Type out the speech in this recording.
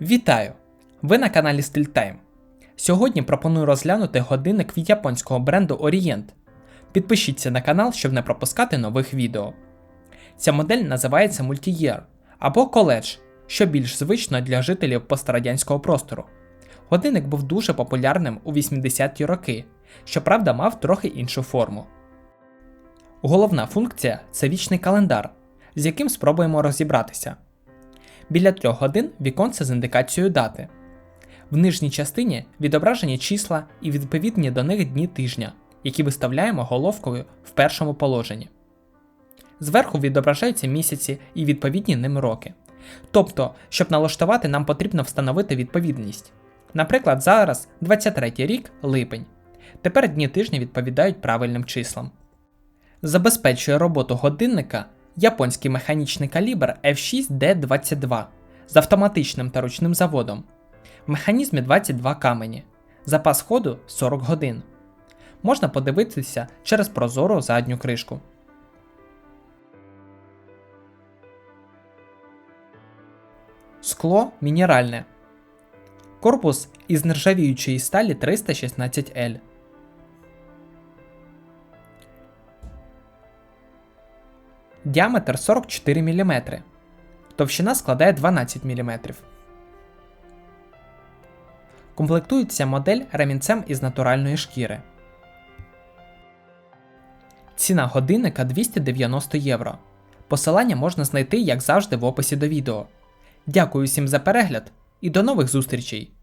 Вітаю! Ви на каналі StillTime. Сьогодні пропоную розглянути годинник від японського бренду Orient. Підпишіться на канал, щоб не пропускати нових відео. Ця модель називається Multiyear або College, що більш звично для жителів пострадянського простору. Годинник був дуже популярним у 80-ті роки, щоправда, мав трохи іншу форму. Головна функція це вічний календар, з яким спробуємо розібратися. Біля трьох годин віконце з індикацією дати. В нижній частині відображені числа і відповідні до них дні тижня, які виставляємо головкою в першому положенні. Зверху відображаються місяці і відповідні ним роки. Тобто, щоб налаштувати, нам потрібно встановити відповідність. Наприклад, зараз 23 рік липень. Тепер дні тижня відповідають правильним числам. Забезпечує роботу годинника японський механічний калібр F6D22 з автоматичним та ручним заводом. В механізмі 22 камені. Запас ходу 40 годин. Можна подивитися через прозору задню кришку. Скло мінеральне. Корпус із нержавіючої сталі 316L. Діаметр 44 мм. Товщина складає 12 мм. Комплектується модель ремінцем із натуральної шкіри. Ціна годинника 290 євро. Посилання можна знайти, як завжди, в описі до відео. Дякую всім за перегляд і до нових зустрічей!